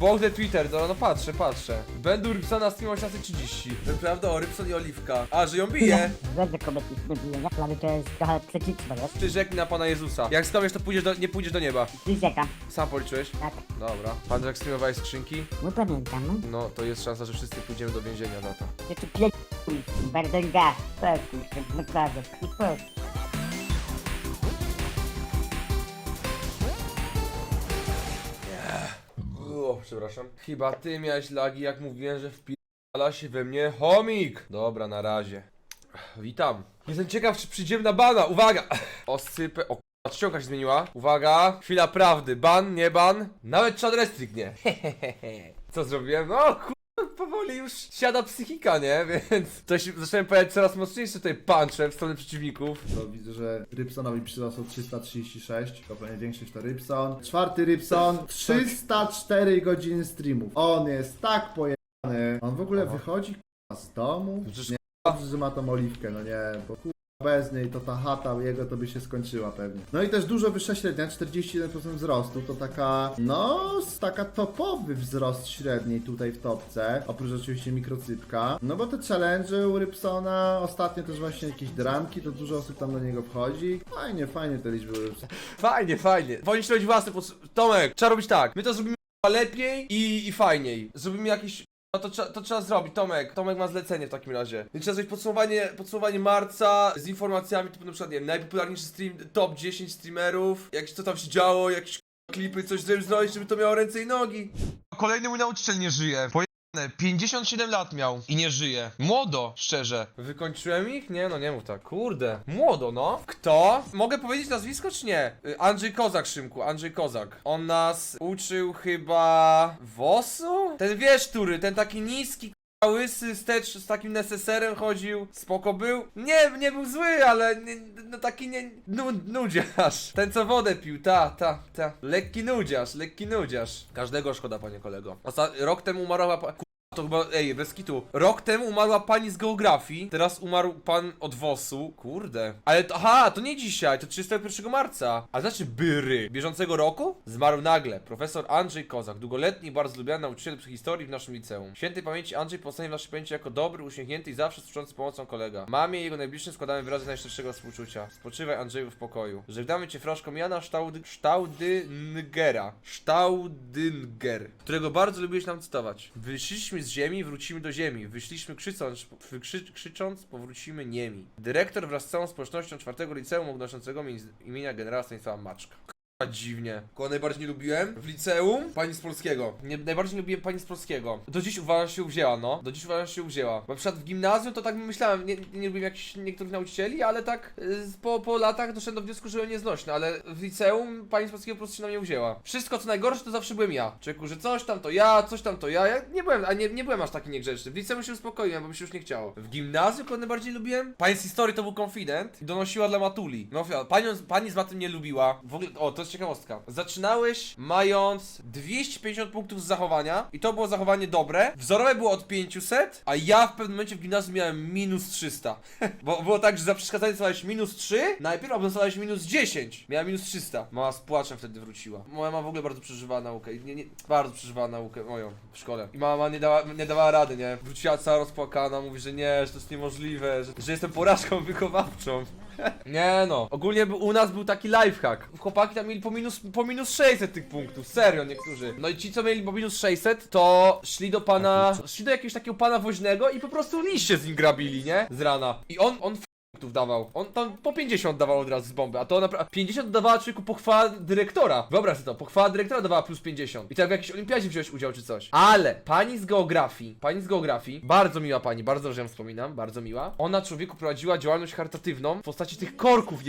Bogdę Twitter, no, no patrzę, patrzę. Będą Rybsona stream 1830. Prawda o Rybson i Oliwka. A, że ją bije. Wiesz, że kobiet nie bije, nie? Dla mnie to jest trochę psychiczne, wiesz? Ty rzeknij na Pana Jezusa. Jak skomiesz, to pójdziesz do, nie pójdziesz do nieba. Przyrzekam, Sam policzyłeś? tak. Dobra. Pan jak streamowałeś skrzynki? No pamiętam, no. No, to jest szansa, że wszyscy pójdziemy do więzienia za to. Ty tu pier... Berdęga, spokój się, naprawdę. I spokój. Przepraszam. Chyba ty miałeś lagi, jak mówiłem, że wpila się we mnie chomik. Dobra, na razie. Witam. Jestem ciekaw, czy przyjdziemy na bana. Uwaga! Osypę. O, k***a, czcionka się zmieniła. Uwaga. Chwila prawdy. Ban, nie ban. Nawet czad restrict nie. Co zrobiłem? No, kur... Powoli już siada psychika, nie? Więc się zacząłem pojawiać coraz mocniejsze tutaj puncze w stronę przeciwników. To widzę, że Rybsonowi przyrosło 336, to pewnie większość to Rybson. Czwarty Rybson, 304 godziny streamów. On jest tak pojechany. On w ogóle wychodzi k***a, z domu. Przecież Nie, dobrze, że ma tą oliwkę, no nie, bo k***a, bez niej to ta chata jego to by się skończyła pewnie. No i też dużo wyższa średnia, 41% wzrostu, to taka, no, taka topowy wzrost średniej tutaj w topce, oprócz oczywiście mikrocypka. No bo te challenge u Rybsona, ostatnio też właśnie jakieś dramki, to dużo osób tam do niego wchodzi. Fajnie, fajnie te liczby Rybsona. Fajnie, fajnie. Powinniś robić własny pod... Tomek, trzeba robić tak. My to zrobimy lepiej i, i fajniej. Zrobimy jakiś... No to, to trzeba zrobić, Tomek. Tomek ma zlecenie w takim razie. Więc trzeba zrobić podsumowanie, podsumowanie marca z informacjami, typu na przykład, nie wiem, najpopularniejszy stream, top 10 streamerów, jakieś co tam się działo, jakieś klipy, coś żeby znaleźć, żeby to miało ręce i nogi. Kolejny mój nauczyciel nie żyje. 57 lat miał i nie żyje. Młodo, szczerze. Wykończyłem ich? Nie, no nie mów tak. Kurde. Młodo, no. Kto? Mogę powiedzieć nazwisko czy nie? Y, Andrzej Kozak, Szymku. Andrzej Kozak. On nas uczył chyba... WOS-u? Ten wiesz, który? Ten taki niski, łysy, stecz z takim neseserem chodził. Spoko był? Nie, nie był zły, ale nie, no taki nie... Nu, nudziarz. Ten co wodę pił, ta, ta, ta. Lekki nudziarz, lekki nudziarz. Każdego szkoda, panie kolego. Osta rok temu umarła... To chyba, ej, bez kitu. Rok temu umarła pani z geografii, teraz umarł pan od WOS-u. Kurde. Ale to, aha, to nie dzisiaj, to 31 marca. A znaczy byry. Bieżącego roku? Zmarł nagle profesor Andrzej Kozak, długoletni bardzo lubiany nauczyciel historii w naszym liceum. Świętej pamięci Andrzej powstanie w naszej pamięci jako dobry, uśmiechnięty i zawsze służący pomocą kolega. Mamie i jego najbliższym składamy wyrazy najszczerszego współczucia. Spoczywaj Andrzeju w pokoju. Żegnamy cię fraszką Jana Staudy, Staudyngera. Staudynger, którego bardzo lubiłeś nam cytować. Wyszliśmy z ziemi, wrócimy do ziemi. Wyszliśmy krzycząc, krzy, krzycząc powrócimy niemi. Dyrektor wraz z całą społecznością czwartego liceum odnoszącego mi- imienia generała Stanisława Maczka. Dziwnie. Kogo najbardziej nie lubiłem? W liceum? Pani z polskiego. Nie, najbardziej nie lubiłem pani z polskiego. Do dziś uważam, że się uwzięła, no. Do dziś uważam, że się uwzięła. Bo na przykład w gimnazjum to tak myślałem, nie, nie lubiłem jakichś niektórych nauczycieli, ale tak y, po, po latach doszedłem do wniosku, że ją nieznośny, ale w liceum pani z polskiego po prostu się na mnie uwzięła. Wszystko co najgorsze to zawsze byłem ja. Człowieku, że coś tam to ja, coś tam to ja. Ja nie byłem, a nie, nie byłem aż taki niegrzeczny. W liceum się uspokoiłem, bo mi się już nie chciało. W gimnazjum kogo najbardziej lubiłem? Pani z historii to był konfident i donosiła dla matuli. No panią, pani z matem nie lubiła. W ogóle, o, to ciekawostka. Zaczynałeś mając 250 punktów z zachowania i to było zachowanie dobre. Wzorowe było od 500, a ja w pewnym momencie w gimnazjum miałem minus 300. Bo było tak, że za przeszkadzanie dostałeś minus 3 najpierw, dostałeś minus 10. Miałem minus 300. Mama z płaczem wtedy wróciła. Moja mama w ogóle bardzo przeżywała naukę. Nie, nie, bardzo przeżywała naukę moją w szkole. I mama nie nie dawała rady, nie? Wróciła cała rozpłakana, mówi, że nie, że to jest niemożliwe, że, że jestem porażką wychowawczą. Nie no, ogólnie był- u nas był taki lifehack. Chłopaki tam mieli po minus, po minus 600 tych punktów, serio niektórzy. No i ci co mieli po minus 600 to szli do pana, szli do jakiegoś takiego pana woźnego i po prostu liście z nim grabili, nie? Z rana. I on, on punktów dawał. On tam po 50 dawał od razu z bomby, a to naprawdę 50 dawała człowieku pochwała dyrektora. Wyobraź sobie to, pochwała dyrektora dawała plus 50. I tak w jakiejś olimpiadzie wziąłeś udział czy coś. Ale pani z geografii, pani z geografii, bardzo miła pani, bardzo dobrze ją wspominam, bardzo miła. Ona człowieku prowadziła działalność charytatywną w postaci tych korków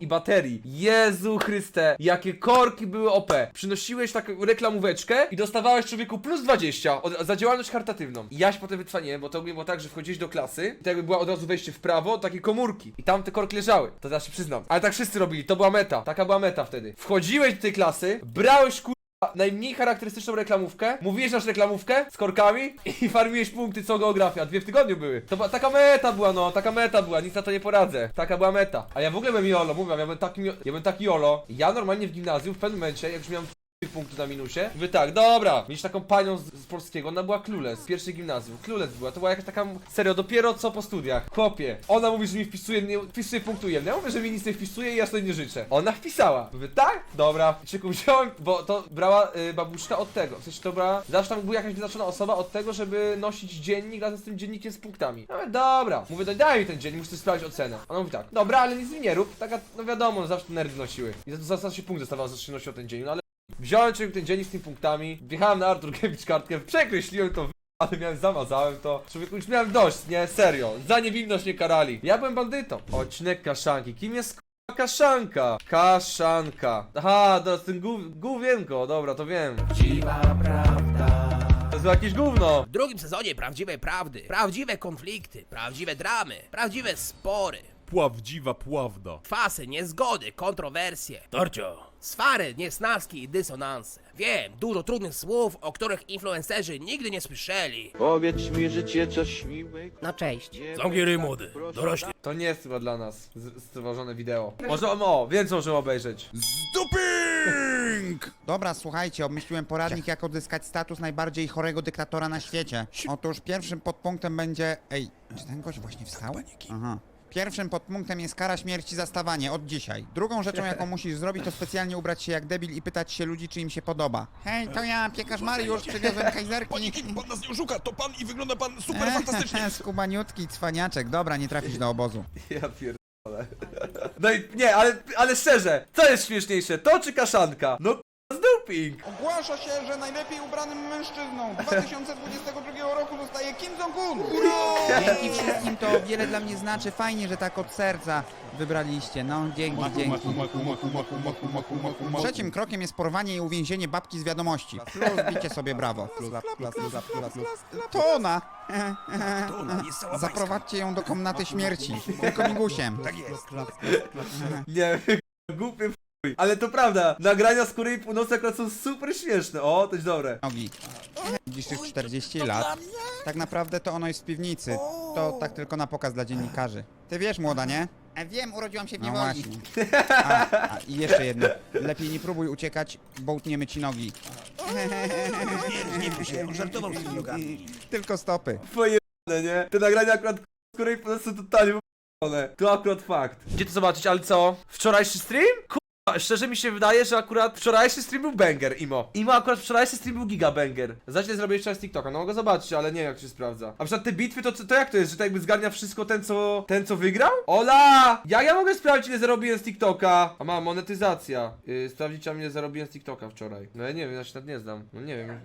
i baterii. Jezu Chryste, jakie korki były OP. Przynosiłeś taką reklamóweczkę i dostawałeś człowieku plus 20 od, za działalność charytatywną. I ja się potem wycwaniłem, bo to było tak, że wchodziłeś do klasy i to jakby była od razu wejście w prawo, takie komórki. I tam te korki leżały. To ja się przyznam. Ale tak wszyscy robili, to była meta. Taka była meta wtedy. Wchodziłeś do tej klasy, brałeś kur... Najmniej charakterystyczną reklamówkę, mówiłeś nasz reklamówkę z korkami i farmiłeś punkty co geografia. Dwie w tygodniu były. To była taka meta była, no, taka meta była, nic na to nie poradzę. Taka była meta. A ja w ogóle byłem jolo, mówię, ja byłem taki, ja byłem taki jolo. Ja normalnie w gimnazjum w pewnym momencie, jak już miałem punktów na minusie. Mówię tak, dobra, mieć taką panią z, z polskiego, ona była Clueless, z pierwszej gimnazjum. Clueless była, to była jakaś taka, serio, dopiero co po studiach. Kopie. Ona mówi, że mi wpisuje, nie, wpisuje punktu jeden. Ja mówię, że mi nic nie wpisuje i ja sobie nie życzę. Ona wpisała. Mówię, tak? Dobra. Czyku wziąłem, bo to brała y, babuszka od tego. W sensie to brała, zawsze tam była jakaś wyznaczona osoba od tego, żeby nosić dziennik razem z tym dziennikiem z punktami. Ja dobra. Mówię, daj mi ten dziennik, muszę sprawdzić ocenę. Ona mówi tak, dobra, ale nic mi nie rób. Taka, no wiadomo, no zawsze nerdy nosiły. I za za- za się punkt dostawał, za to się nosił ten dziennik, no ale Wziąłem człowiek ten dziennik z tymi punktami, wjechałem na Artur Giewicz kartkę, przekreśliłem to, ale miałem, zamazałem to. Człowieku, już miałem dość, nie? Serio. Za niewinność nie karali. Ja byłem bandytą. Odcinek Kaszanki. Kim jest k***a Kaszanka? Kaszanka. Aha, jest ten gów, gówienko, dobra, to wiem. To jest jakieś gówno. W drugim sezonie prawdziwej prawdy, prawdziwe konflikty, prawdziwe dramy, prawdziwe spory, Prawdziwa prawda. kwasy, niezgody, kontrowersje. Torcio. Swary, niesnaski i dysonanse. Wiem, dużo trudnych słów, o których influencerzy nigdy nie słyszeli. Powiedz mi życie coś miłego. No cześć. Zamknij ryj, młody. Dorośli. To nie jest chyba dla nas z- stworzone wideo. Może, o, więcej możemy obejrzeć. Duping! Dobra, słuchajcie, obmyśliłem poradnik, jak odzyskać status najbardziej chorego dyktatora na świecie. Otóż pierwszym podpunktem będzie... Ej, czy ten gość właśnie wstał? Aha. Pierwszym podpunktem jest kara śmierci za stawanie, od dzisiaj. Drugą rzeczą, jaką musisz zrobić, to specjalnie ubrać się jak debil i pytać się ludzi, czy im się podoba. Hej, to ja, piekarz Mariusz, przywiozłem kajzerki. Paniki, pan nas nie oszuka, to pan i wygląda pan super fantastycznie. Skubaniutki, cwaniaczek. Dobra, nie trafisz do obozu. Ja pierdolę. No i nie, ale, ale szczerze, co jest śmieszniejsze, to czy kaszanka? No duping. Ogłasza się, że najlepiej ubranym mężczyzną 2022 roku zostaje Kim Jong-un! Dzięki wszystkim to wiele dla mnie znaczy. Fajnie, że tak od serca wybraliście. No, dzięki, dzięki. Trzecim krokiem jest porwanie i uwięzienie babki z wiadomości. Plus bicie sobie brawo. Plus, plus, plus, plus, plus. To ona! To ona jest cała Zaprowadźcie ją do komnaty śmierci. Tylko migusiem. Tak jest. Nie, głupie. Ale to prawda, nagrania z Korei Północnej akurat są super śmieszne. O, to jest dobre. Nogi. Widzisz już 40 lat. Tak naprawdę to ono jest w piwnicy. To tak tylko na pokaz dla dziennikarzy. Ty wiesz, młoda, nie? Wiem, urodziłam się w niewoli. A, a, I jeszcze jedno. Lepiej nie próbuj uciekać, bo utniemy ci nogi. Nie bój się, on żartował z tymi nogami. Tylko stopy. Twoje nie? Te nagrania akurat z Korei Północnej są totalnie one. To akurat fakt. Gdzie to zobaczyć, ale co? Wczorajszy stream? Szczerze mi się wydaje, że akurat wczorajszy stream był banger, Imo. Imo akurat wczorajszy stream był giga banger. Zacznę zrobić jeszcze raz TikToka, no mogę zobaczyć, ale nie wiem jak się sprawdza. A przykład te bitwy, to, to jak to jest, że tak jakby zgarnia wszystko ten co, ten co wygrał? Ola! Jak ja mogę sprawdzić ile zarobiłem z TikToka? A mam, monetyzacja. Yy, sprawdzić a ile zarobiłem z TikToka wczoraj. No ja nie wiem, ja się nawet nie znam. No nie wiem.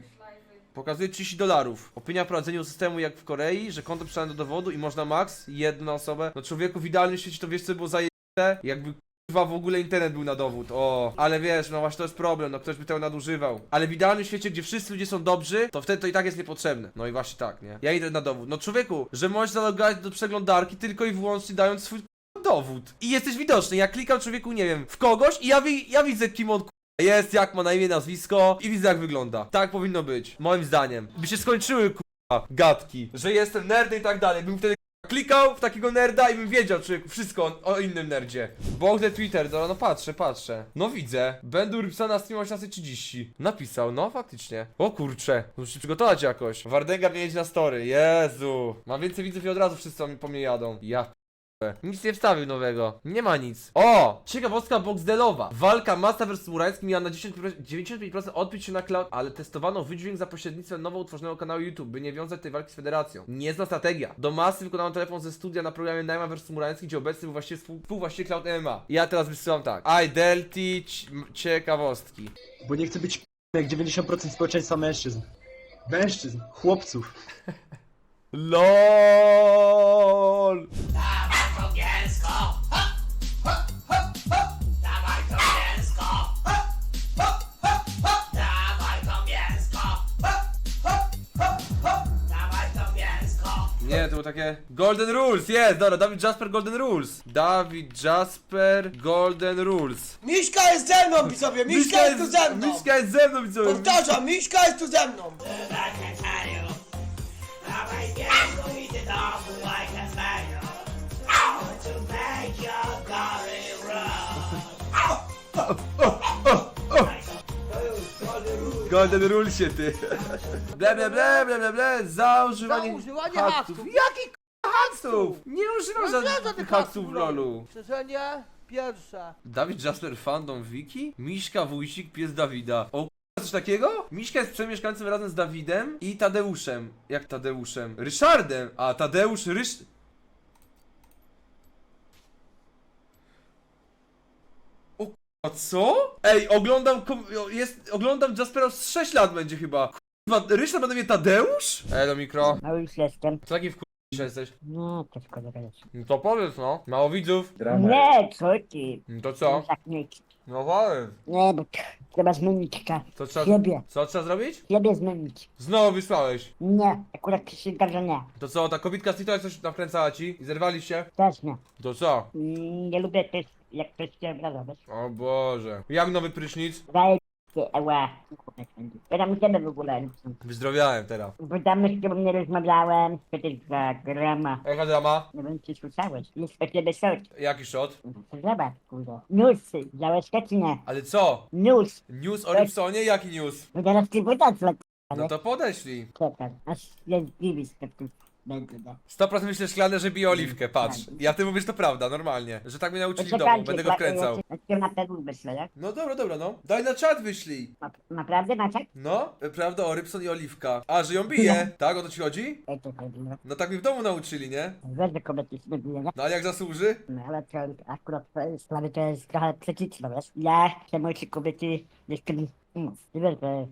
Pokazuje 30 dolarów. Opinia o prowadzeniu systemu jak w Korei, że konto przyszedłem do dowodu i można max jedna osobę. No człowieku w idealnym świecie to wiesz co by było zajęte? Jakby kurwa w ogóle internet był na dowód. O, ale wiesz, no właśnie to jest problem, no ktoś by tego nadużywał. Ale w idealnym świecie, gdzie wszyscy ludzie są dobrzy, to wtedy to i tak jest niepotrzebne. No i właśnie tak, nie? Ja idę na dowód. No człowieku, że możesz zalogować do przeglądarki tylko i wyłącznie dając swój dowód. I jesteś widoczny. Ja klikam człowieku, nie wiem, w kogoś i ja, wi ja widzę kim on jest, jak ma na imię, nazwisko i widzę jak wygląda. Tak powinno być, moim zdaniem. By się skończyły kurwa gadki, że jestem nerdem i tak dalej. Bym wtedy klikał w takiego nerda i bym wiedział człowieku wszystko o, innym nerdzie. Bog the Twitter, dobra, no patrzę, patrzę. No widzę. Będę Rybsa na stream 18.30. Napisał, no faktycznie. O kurcze, muszę się przygotować jakoś. Wardenga mnie jedzie na story, Jezu. Mam więcej widzów i od razu wszyscy po mnie jadą. Ja nic nie wstawił nowego. Nie ma nic. O! Ciekawostka boxdelowa. Walka Masta vs Murański miała na 10%, 95% odbić się na cloud, ale testowano wydźwięk za pośrednictwem nowo utworzonego kanału YouTube, by nie wiązać tej walki z federacją. Niezna strategia. Do masy wykonano telefon ze studia na programie Najma vs Murański, gdzie obecny był właściwie współ- współwłaściciel Cloud MMA. Ja teraz wysyłam tak. I Delty ciekawostki. Bo nie chcę być p- jak 90% społeczeństwa mężczyzn. Mężczyzn, chłopców. LOL! Nie, to było takie Golden Rules, jest, dobra, Dawid Jasper Golden Rules Dawid Jasper Golden Rules Miśka jest ze mną, widzowie! Miśka jest tu ze mną! Miśka jest ze mną, widzowie Powtarzam, Miśka jest tu ze mną! Golden rule się ty. Ble, ble, ble, ble, ble, ble, za używanie, Za używanie haksów. k***a haksów? Nie używam No nie, żadnych haksów w lolu. Szerzenie pierwsze. Dawid Jasper fandom Wiki? Miśka Wójcik, pies Dawida. O k***a, coś takiego? Miśka jest przemieszkańcem razem z Dawidem i Tadeuszem. Jak Tadeuszem? Ryszardem! A Tadeusz Rysz... O k***a, co? Ej, oglądam kom... jest... oglądam Jaspera z 6 lat będzie chyba. K***a, Ryszard będę mnie Tadeusz? Ej, do mikro. No już jestem. Co taki w jesteś? No, to szkoda gadać. No to powiedz no. Mało widzów. Nie, co ty? No to co? Tak nie. No powiedz. Nie, bo trzeba zmienić czas. To trzeba... Siebie. Co trzeba zrobić? Siebie zmienić. Znowu wysłałeś. Nie, akurat przysięgam, że nie. To co, ta kobitka z TikToka coś nakręcała ci i zerwaliście? Też nie. To co? Mm, Nie lubię też, jak ktoś obraza, wiesz? O Boże. Jak nowy prysznic? Daję się, ała. Ja tam ciebie w ogóle. Wyzdrowiałem teraz. Bo tam z tobą nie rozmawiałem. Przecież za grama. Jaka drama? Nie wiem, czy słyszałeś. Jest o ciebie coś. Jaki shot? Zobacz, kurde. Newsy. To czy nie? Ale co? News. News o Lipsonie? Jaki news? No teraz ty podać No to podeślij. Czekaj, aż się zdziwisz, tu no. 100% myślę szklane, że bije oliwkę, patrz. Ja ty mówisz to prawda, normalnie. Że tak mnie nauczyli w domu, będę go wkręcał. Ja na pewno wyślę, jak? No dobra, dobra, no. Daj na czat wyślij. Na- Naprawdę, Maciek? No, prawda o Rybson i Oliwka. A, że ją bije, tak? O to ci chodzi? Ej, to chodzi, no. No tak mi w domu nauczyli, nie? Wiesz, że kobiety się nie bije, nie? No ale jak zasłuży? No ale to akurat to jest, sprawy to jest trochę przeciwne, wiesz? Ja się moje kobiety jestem... No, wiesz, że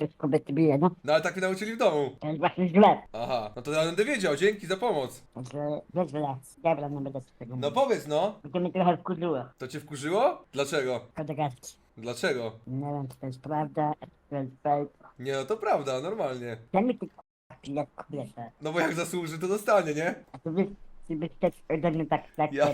jak kobiety bije, no. No ale tak mnie nauczyli w domu. To jest właśnie źle. Aha, no to ja będę wiedział, dzięki za pomoc. Także wiesz, że ja... Dobra, nie będę z tego No powiedz no. To mnie trochę wkurzyło. to cię wkurzyło? Dlaczego? Kodegarki. Dlaczego? Nie wiem, czy to jest prawda, czy to jest fake. Nie no to prawda, normalnie. Daj mi ty k***a, jak kobieta. No bo jak zasłuży to dostanie, nie? A to wy, ty byś też ode mnie tak, tak, Ja.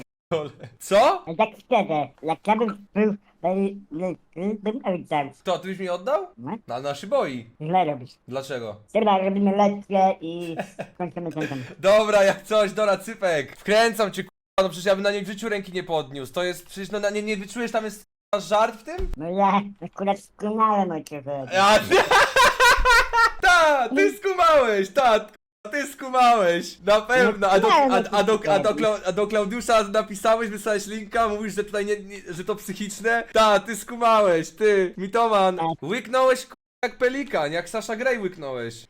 Co? Tak szczerze, jak ja bym był, bym, oddał. To, ty byś mi oddał? No, Na naszy boi. źle robisz. Dlaczego? Dobra, robimy lekcje i kończymy ten temat. Dobra, jak coś, Dora Cypek. Wkręcam cię, k***a, no przecież ja bym na niej w życiu ręki nie podniósł. To jest, przecież no na nie, nie wyczujesz tam jest k***a, żart w tym? No ja akurat skumałem o ciebie. Ja... Ta, ty skumałeś, ta, ty skumałeś, na pewno, a do, a, a, do, a, do, Klau- a do Klaudiusza napisałeś, wysłałeś linka, mówisz, że tutaj nie, nie że to psychiczne? Ta, ty skumałeś, ty, mitoman, łyknąłeś k***a, jak pelikan, jak Sasha Grey łyknąłeś.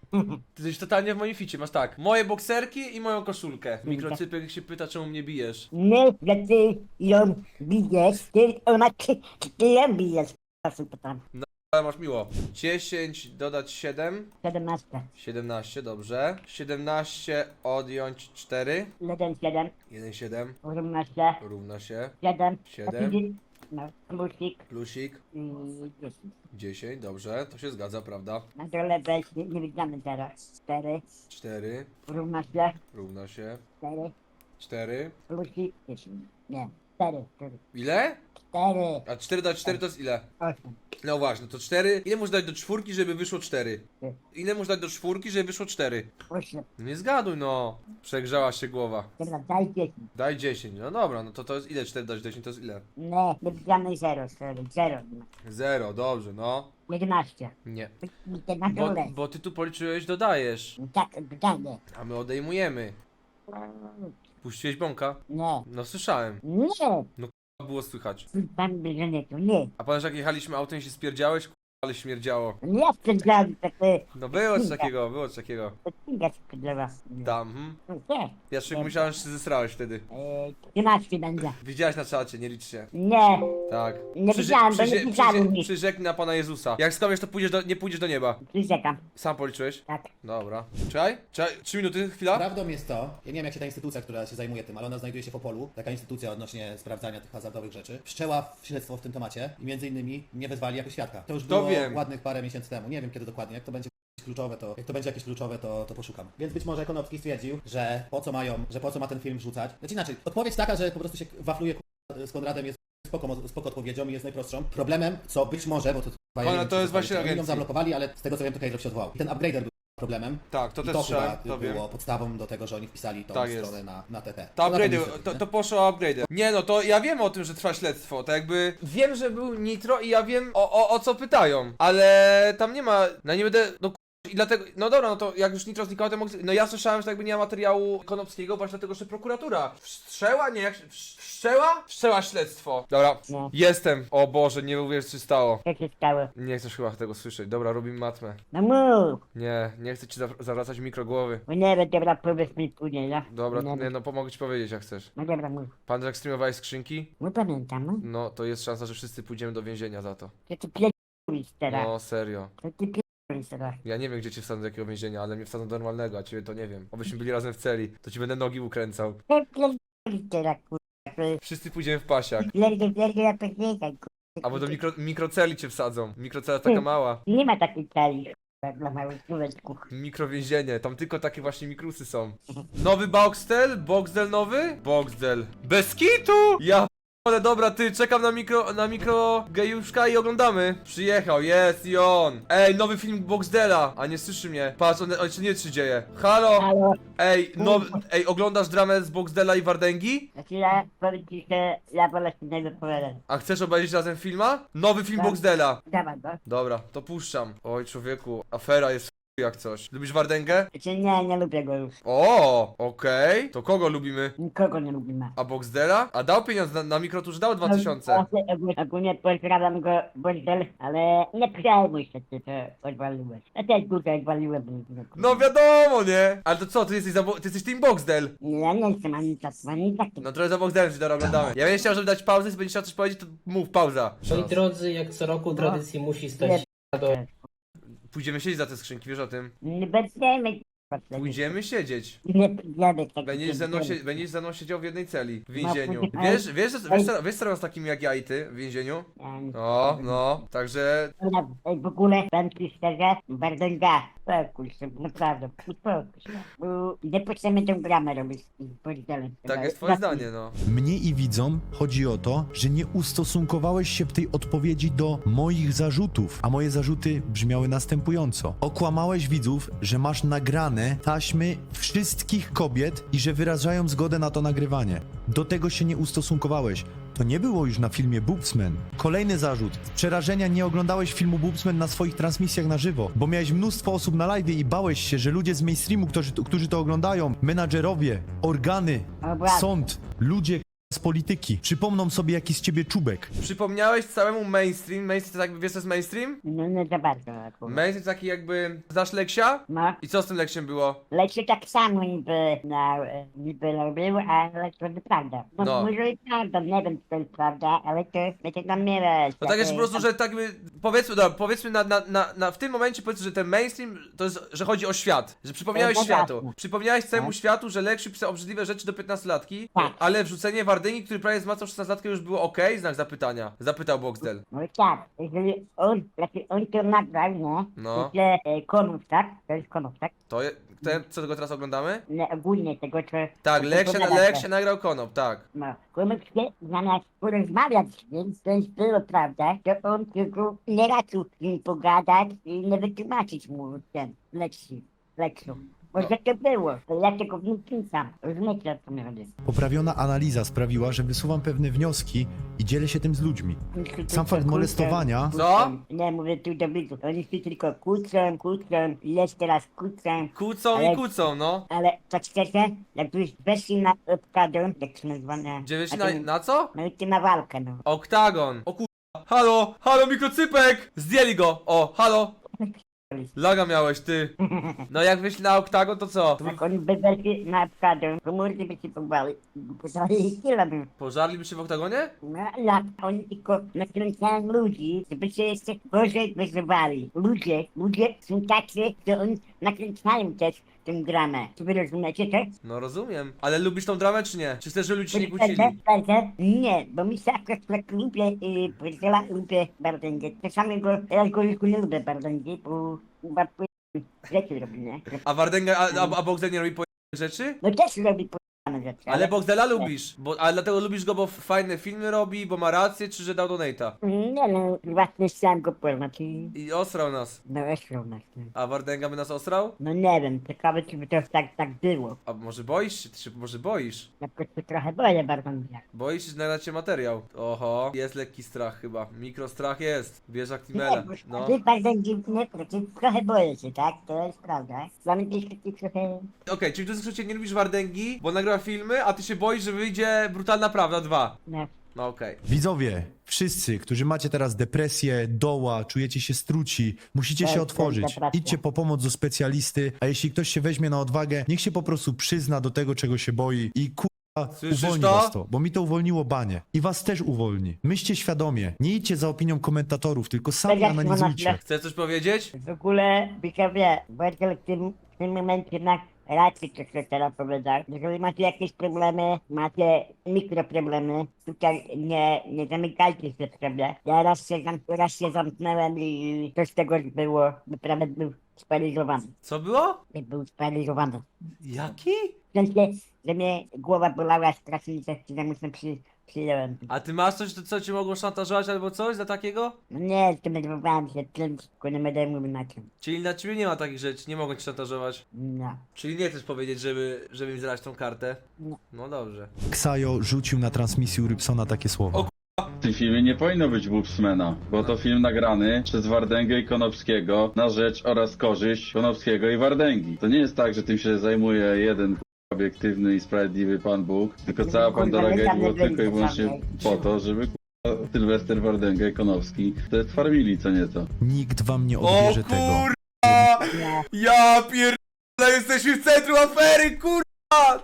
Ty jesteś totalnie w moim ficie, masz tak, moje bokserki i moją koszulkę. Mikrocypek się pyta, czemu mnie bijesz. Nie, że ty ją bijesz, ty, ona, ty, ty ją bijesz. Proszę pytam. Ale masz miło. 10 dodać 7, 17. 17, dobrze. 17 odjąć 4, 1, 7, 1, 7 równa się, równa się 7. Siedem. No, musik plusik i 10. 10, dobrze, to się zgadza, prawda? Na dole weź, nie, nie widzimy teraz. 4, 4 równa się, równa się 4, 4. plusik, 10. Nie, 4, 4. Ile? 4, A 4 dać 4 to jest ile? 8. No właśnie, to 4. Ile można dać do czwórki, żeby wyszło 4? Ile można dać do czwórki, żeby wyszło 4? 8. Nie zgaduj no. Przegrzała się głowa. Dobra, daj 10. Daj 10. No dobra, no to to jest ile 4 dać 10 to jest ile? Nie, nie widzimy 0, sorry, 0. 0, dobrze, no. 11. Nie. Idę na Bo, dole. bo ty tu policzyłeś, dodajesz. Tak, dodanie. A my odejmujemy. Puściłeś bąka? Nie, No słyszałem. nie. Było słychać. Pan nie, to nie. A pamiętasz jak jechaliśmy autem i się spierdziałeś? Ale śmierdziało. Nie ja sprzedałem takie, No było coś takiego, było coś takiego. to kinga sprzedała. Tam, hmm. No nie, Ja szybko myślałem, że się zesrałeś wtedy. eee, 13 będzie. Widziałeś na czacie, nie licz się. Nie, Tak. Nie widziałem, bo nie widziałem nic. Przyrzeknij na Pana Jezusa. Jak skomiesz, to pójdziesz do, nie pójdziesz do nieba. przyrzekam. Sam policzyłeś? Tak. Dobra. Czekaj, czekaj, 3 minuty, chwila. Prawdą jest to, ja nie wiem jak się ta instytucja, która się zajmuje tym, ale ona znajduje się w Opolu, taka instytucja odnośnie sprawdzania tych hazardowych rzeczy, wszczęła w śledztwo w tym temacie i między innymi mnie wezwali jako świadka. To już było wiem. ładnych parę miesięcy temu, nie wiem kiedy dokładnie, jak to będzie kluczowe, to jak to będzie jakieś kluczowe, to, to poszukam. Więc być może Konopski stwierdził, że po co mają, że po co ma ten film wrzucać. Znaczy inaczej, odpowiedź taka, że po prostu się wafluje z Konradem jest spoko, spoko odpowiedzią i jest najprostszą. Problemem, co być może, bo to chyba Konrad, wiem, to czy jest właśnie oni ją zablokowali, ale z tego co wiem, to Kejler się odwołał. I ten upgrader był problemem. Tak, to I też to chyba to wiem. było podstawą do tego, że oni wpisali tą Tak jest. stronę na, na TT. To na upgrade, to, nie? to poszło o upgrade. Nie no, to ja wiem o tym, że trwa śledztwo, to jakby wiem, że był Nitro i ja wiem o, o, o co pytają, ale tam nie ma, no nie będę, no i dlatego, no dobra, no to jak już Nitro znikało, to mogę, no ja słyszałem, że tak jakby nie ma materiału Konopskiego właśnie dlatego, że prokuratura wszczęła, nie jak, wszczęła? Wszczęła śledztwo. Dobra, No. jestem, o Boże, nie uwierzysz co się stało. Co się stało? Nie chcesz chyba tego słyszeć, dobra, robimy matmę. No mów! Nie, nie chcę ci za- zawracać mikrogłowy. Bo nie wiem, dobra, powiedz mi później, no. Dobra, Nie, nie no, pomogę ci powiedzieć jak chcesz. No dobra, mów. Pan jak streamowałeś skrzynki? No pamiętam, no. No, to jest szansa, że wszyscy pójdziemy do więzienia za to. Co ty pierdolisz teraz? No, serio. Ty teraz? Ja nie wiem, gdzie cię wsadzą do jakiego więzienia, ale mnie wsadzą do normalnego, a ciebie to nie wiem. Obyśmy byli razem w celi, to ci będę nogi ukręcał. Pierdolisz teraz, kurwa? Jest Wszyscy pójdziemy w pasiak. pierdol, pierdol, ja pierdolę, kurwa. Albo do mikro, mikroceli cię wsadzą. Mikrocela taka mała. Nie ma takiej celi, kurwa, dla małych człowieczków. Mikrowięzienie, tam tylko takie właśnie mikrusy są. Nowy Boxdel? Boxdel nowy? Boxdel. Bez kitu! Ja ale dobra, ty, czekam na mikro, na mikro gejuszka i oglądamy. Przyjechał, jest i on. Ej, nowy film Boxdela. A nie słyszy mnie. Patrz, on, on jeszcze nie się dzieje. Halo? Halo? Ej, no, ej, oglądasz dramę z Boxdela i Wardęgi? Znaczy ja powiem ci, że ja wolę się nie wypowiadać. A chcesz obejrzeć razem filma? Nowy film Tak. Boxdela. Dawaj, no. Dobra, to puszczam. Oj, człowieku, afera jest jak coś. Lubisz Wardęgę? Znaczy nie, nie lubię go już. O, okej. To kogo lubimy? Nikogo nie lubimy. A Boxdela? A dał pieniądze na, na mikroturz, dał 2000. Ogólnie- Ogólnie pozdrawiam go, Bożdel, ale nie przejmuj się, ty to odwaliłeś. Ja też dużo odwaliłem. No wiadomo, nie? Ale to co, ty jesteś, za, Bo- ty jesteś Team Boxdel? Nie, ja nie jestem ani tak, ani tak. No trochę za Boxdelem się teraz oglądamy. Ja bym chciał, żeby dać pauzę, jeśli będziesz chciał coś powiedzieć, to mów, pauza. Moi drodzy, jak co roku tradycji musi Nie, stać do Pójdziemy siedzieć za te skrzynki, wiesz o tym? nie będziemy, k***a, Pójdziemy siedzieć. Nie tak Będziesz ze, mną sie- będziesz ze mną siedział w jednej celi, w więzieniu. No, Wiesz, wiesz, wiesz, wiesz, co- wiesz co robią z takimi jak ja i ty w więzieniu? No, no, także W ogóle, powiem ci szczerze, bardzo ga. Spokój się, naprawdę, uspokój się. Bo nie potrzebujemy tą gramę robić z tak jest twoje zdanie, no. Mnie i widzom chodzi o to, że nie ustosunkowałeś się w tej odpowiedzi do moich zarzutów, a moje zarzuty brzmiały następująco. Okłamałeś widzów, że masz nagrane taśmy wszystkich kobiet i że wyrażają zgodę na to nagrywanie. Do tego się nie ustosunkowałeś. To nie było już na filmie Boobsman. Kolejny zarzut. Z przerażenia nie oglądałeś filmu Boobsman na swoich transmisjach na żywo, bo miałeś mnóstwo osób na live i bałeś się, że ludzie z mainstreamu, którzy, którzy to oglądają, menadżerowie, organy, sąd, ludzie z polityki, przypomną sobie jaki z ciebie czubek. Przypomniałeś całemu mainstream, mainstream to jakby, wiesz co jest mainstream? No nie za bardzo akurat. Mainstream taki jakby, znasz Leksia? No, I co z tym Leksiem było? Lecie tak samo niby, na, niby robił, ale to nieprawda. No, No. może i prawda, nie wiem czy to jest prawda, ale to będzie tam nie wiesz. No tak jest po prostu, że tak jakby, powiedzmy, dobra, powiedzmy na, na, na, na, w tym momencie powiedzmy, że ten mainstream to jest, że chodzi o świat, że przypomniałeś No światu, jasne. przypomniałeś całemu Tak. światu, że Leksiu pisał obrzydliwe rzeczy do 15-latki, Tak. ale wrzucenie Wardęgi, który prawie zmacał 16-latkę już było ok, znak zapytania, zapytał Boxdel. No tak, jeżeli on, znaczy on to nagrał, nie? No. To jest e, konów, tak? To jest konów, tak? To je, ten, co tego teraz oglądamy? Nie, ogólnie tego, co... Tak, co Leksia, opowiada, Leksia nagrał Konop, tak. No, konów się zamiast porozmawiać z nim, to jest było prawda, to on tylko nie raczył z nim pogadać i nie wytłumaczyć mu ten lekcji, lekcją. Może to było, to ja tego w nim pisam. Rozumiecie, o co mi chodzi? Poprawiona analiza sprawiła, że wysuwam pewne wnioski i dzielę się tym z ludźmi. Sam fakt molestowania- Co? Nie, mówię tu do widzów. Oni się tylko kłócą, kłócą, i jeszcze raz kłócą. Kucą i Ale- kucą, no. Ale tak szczerze, jak już weszli na obkadę, jak się nazywa, na... Gdzie wiesz na na, co? No i ty na walkę, no. Oktagon. O kur... Halo, halo mikrocypek! Zdjęli go! O, halo! Laga miałeś, ty. No jak wyszli na oktagon, to co? Jak oni by weszli na obkadę, to mordy by się pobali. Pożali ich tyle by. Pożarliby się w oktagonie? No, jak oni tylko nakręcają ludzi, żeby się jeszcze gorzej wyzywali. Ludzie, ludzie są tacy, że oni nakręcają też tę dramę. Czy wy rozumiecie to? No rozumiem. Ale lubisz tą dramę, czy nie? Czy chcesz, żeby ludzie się nie kłócili? Szczerze, szczerze, Nie, bo mi się akurat tak lubię i Bryzela lubię Bardęgę. To samego, ja go już nie lubię Bardęgi, bo chyba po rzeczy robi, nie? A Wardęga, a, a, a Boxer nie robi po rzeczy? No też robi po rzeczy. Ale Bogdela lubisz, bo, ale dlatego lubisz go, bo fajne filmy robi, bo ma rację, czy że dał donate'a? Nie no, właśnie chciałem go poznać i... I osrał nas. No weźmiał nas. no. A Wardenga by nas osrał? No nie wiem, ciekawe czy by to tak, tak było. A może boisz się? Ty się może boisz? Jakoś się trochę boję Bartłomieja. Boisz się znaleźć materiał. Oho, jest lekki strach chyba. Mikrostrach jest. Bierz Nie, Actimela. bo No. ty Bartłomiej nie proszę, trochę boję się, tak? To jest prawda. To jest taki trochę... Okej, czyli w tym skrócie nie lubisz Wardęgi, bo nagrywa filmy, a ty się boisz, że wyjdzie Brutalna Prawda 2. No, No okej. Widzowie, wszyscy, którzy macie teraz depresję, doła, czujecie się struci, musicie Tak, się tak, otworzyć. Idźcie po pomoc do specjalisty, a jeśli ktoś się weźmie na odwagę, niech się po prostu przyzna do tego, czego się boi i kurwa Słyszysz uwolni to? was to, bo mi to uwolniło banie. I was też uwolni. Myślcie świadomie, nie idźcie za opinią komentatorów, tylko sami Tak jak analizujcie. Chcesz coś powiedzieć? w ogóle, widzowie, Bartel w tym, w tym momencie ma rację, co teraz powiedzieć. Jeżeli macie jakieś problemy, macie mikroproblemy, tutaj nie, nie zamykajcie się w sobie. Ja raz się, zam, raz się zamknęłem i coś z tego było, naprawdę był sparaliżowany. Co było? Był sparaliżowany. Jaki? W sensie, że mnie głowa bolała strasznie, że zamysłem przy, przyjąłem. A ty masz coś, co cię mogło szantażować albo coś za takiego? No nie, się tym, tylko nie będę mówił na czym. Czyli na ciebie nie ma takich rzeczy, nie mogą cię szantażować. No. Czyli nie chcesz powiedzieć, żeby, żeby mi zrać tą kartę? Nie. No dobrze. Ksajo rzucił na transmisji u Rybsona takie słowa. O W tym filmie nie powinno być Boobsmana, bo to film nagrany przez Wardęgę i Konopskiego na rzecz oraz korzyść Konopskiego i Wardęgi. To nie jest tak, że tym się zajmuje jeden obiektywny i sprawiedliwy Pan Bóg, tylko cała Pandora Gate było tylko i wyłącznie po to, żeby k***a, Sylwester Wardęga i Konopski to jest farmili co nieco. Nikt wam nie O odbierze tego. kurwa! Ja pierdolę, jesteśmy w centrum afery, kurwa!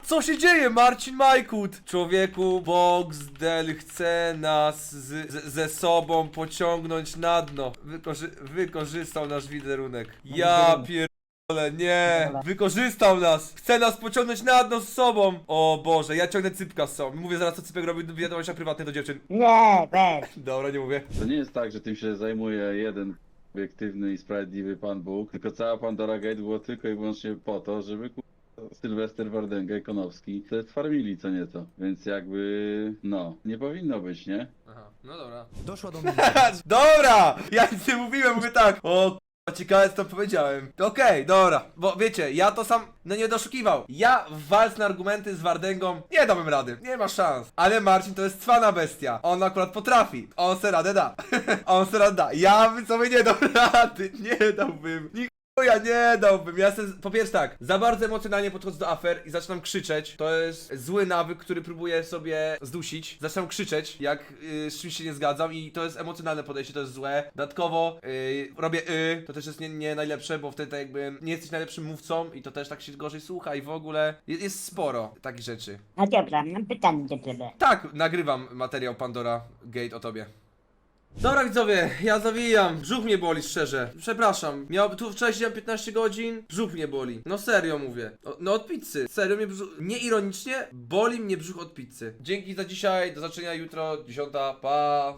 Co się dzieje, Marcin Majkut? Człowieku, Boxdel chce nas z, z, ze sobą pociągnąć na dno. Wykorzy wykorzystał nasz wizerunek. Ja pierdolę, nie! Wykorzystał nas! Chce nas pociągnąć na dno z sobą! O Boże, ja ciągnę cypka z sobą. Mówię zaraz, co cypek robi w wiadomościach prywatnych do dziewczyn. Nie, weź. Dobra, nie mówię. To nie jest tak, że tym się zajmuje jeden obiektywny i sprawiedliwy Pan Bóg, tylko cała Pandora Gate było tylko i wyłącznie po to, żeby ku- Sylwester Wardęga i Konowski to jest farmili co nieco. Więc jakby, no, nie powinno być, nie? Aha, no dobra. Doszła do mnie Dobra! Ja nic nie mówiłem, mówię tak. O ciekawe co powiedziałem. Okej, dobra, bo wiecie, ja to sam, no nie doszukiwał. Ja w walce na argumenty z Wardęgą nie dałbym rady, nie ma szans. Ale Marcin to jest cwana bestia. On akurat potrafi. On se radę da. On se radę da. Ja bym sobie nie dał rady, nie dałbym. Nikt ja nie dałbym, ja se, po pierwsze tak, za bardzo emocjonalnie podchodzę do afer i zaczynam krzyczeć, to jest zły nawyk, który próbuję sobie zdusić, zaczynam krzyczeć, jak y, z czymś się nie zgadzam i to jest emocjonalne podejście, to jest złe, dodatkowo y, robię y, to też jest nie, nie najlepsze, bo wtedy tak jakby nie jesteś najlepszym mówcą i to też tak się gorzej słucha i w ogóle jest, jest sporo takich rzeczy. No dobra, mam pytanie do ciebie. Tak, nagrywam materiał Pandora Gate o tobie. Dobra widzowie, ja zawijam, brzuch mnie boli szczerze. Przepraszam, miał, tu wcześniej siedziałem 15 godzin, brzuch mnie boli. No serio mówię, o, no od pizzy. Serio mnie brzuch, nieironicznie, boli mnie brzuch od pizzy. Dzięki za dzisiaj, do zobaczenia jutro, 10, pa.